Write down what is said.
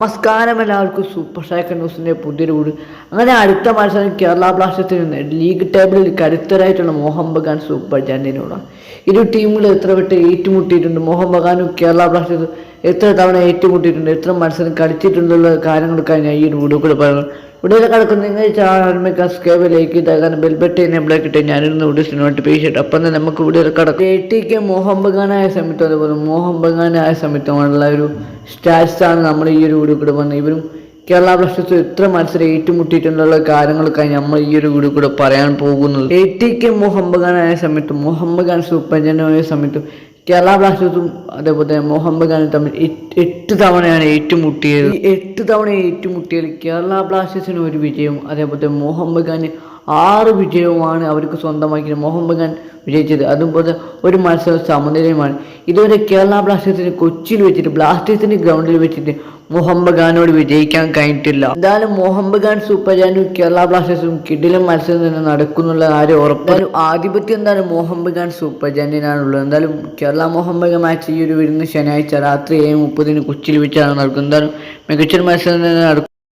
നമസ്കാരം എല്ലാവർക്കും super striker ന്യൂസിന്റെ പുതിയൊരു വീട്. അങ്ങനെ അടുത്ത മത്സരം കേരള ബ്ലാസ്റ്റേഴ്സിൽ നിന്ന് ലീഗ് ടേബിളിൽ കരുത്തരായിട്ടുള്ള മോഹൻ ബഗാൻ സൂപ്പർ ജാൻഡിനോടാണ് ഇരു ടീമുകൾ എത്ര വിട്ട് ഏറ്റുമുട്ടിയിട്ടുണ്ട് മോഹൻ ബഗാനും കേരള ബ്ലാസ്റ്റേഴ്സും. എത്ര തവണ ഏറ്റുമുട്ടിയിട്ടുണ്ട് എത്ര മത്സരം കളിച്ചിട്ടുണ്ടുള്ള കാര്യങ്ങളൊക്കെ ഞാൻ ഈ ഒരു വീഡിയോ കൂടെ പറയുന്നത് ഇവിടെ കിടക്കുന്ന നിങ്ങൾ ചാനൽ സ്കേബിലേക്ക് ബെൽബെട്ടിനെ ബെൽബെറ്റ് എനേബിളാക്കിയിട്ട് ഞാനിരുന്ന് സിനിമയായിട്ട് നോട്ടിഫിക്കേഷൻ അപ്പം തന്നെ നമുക്ക് ഇവിടെ കിടക്കും. എ ടി കെ മോഹൻ ബഗാനായ സമയത്തും അതുപോലെ മോഹം ബഗാനായ സമയത്തുമുള്ള ഒരു സ്റ്റാറ്റ്സാണ് നമ്മൾ ഈ ഒരു വീഡിയോ കൂടെ വന്നത്. ഇവരും കേരള ബ്ലാസ്റ്റേഴ്സ് എത്ര മത്സരം ഏറ്റുമുട്ടിയിട്ടുള്ള കാര്യങ്ങളൊക്കെ നമ്മൾ ഈ ഒരു വീഡിയോ കൂടെ പറയാൻ പോകുന്നത്. എ ടി കെ മോഹൻ ബഗാനായ സമയത്തും മോഹൻ ബഗാൻ സൂപ്പർ ജനമായ സമയത്തും കേരള ബ്ലാസ്റ്റേഴ്സും അതേപോലെ മുഹമ്മദ് ബഗാനും തമ്മിൽ എട്ട് തവണയാണ് ഏറ്റുമുട്ടിയത്. എട്ട് തവണ ഏറ്റുമുട്ടിയതിൽ കേരള ബ്ലാസ്റ്റേഴ്സിന് ഒരു വിജയവും അതേപോലെ മുഹമ്മദ് ബഗാന് ആറ് വിജയവുമാണ് അവർക്ക് സ്വന്തമാക്കിയത്. മോഹൻ ബഗാൻ വിജയിച്ചത്. അതുപോലെ ഒരു മത്സരം സമനിലയുമാണ്. ഇതുവരെ കേരള ബ്ലാസ്റ്റേഴ്സിന് കൊച്ചിയിൽ വെച്ചിട്ട് ബ്ലാസ്റ്റേഴ്സിന്റെ ഗ്രൗണ്ടിൽ വെച്ചിട്ട് മോഹം ബഗാനോട് വിജയിക്കാൻ കഴിഞ്ഞിട്ടില്ല. എന്തായാലും മോഹം ബഗാൻ സൂപ്പർ ജാനും കേരള ബ്ലാസ്റ്റേഴ്സും കിടിലം മത്സരം തന്നെ നടക്കുന്നുള്ള കാര്യം ഉറപ്പായാലും ആധിപത്യം എന്തായാലും മോഹം ബഗാൻ സൂപ്പർ ജാനിനാണുള്ളത്. എന്തായാലും കേരള മോഹം ബഗാൻ മാച്ച് ഈ ഒരു വരുന്ന ശനിയാഴ്ച രാത്രി ഏഴ് മുപ്പതിന് കൊച്ചിയിൽ വെച്ചാണ് നടക്കുന്നത്. എന്തായാലും മികച്ചൊരു മത്സരം തന്നെ നടക്കും.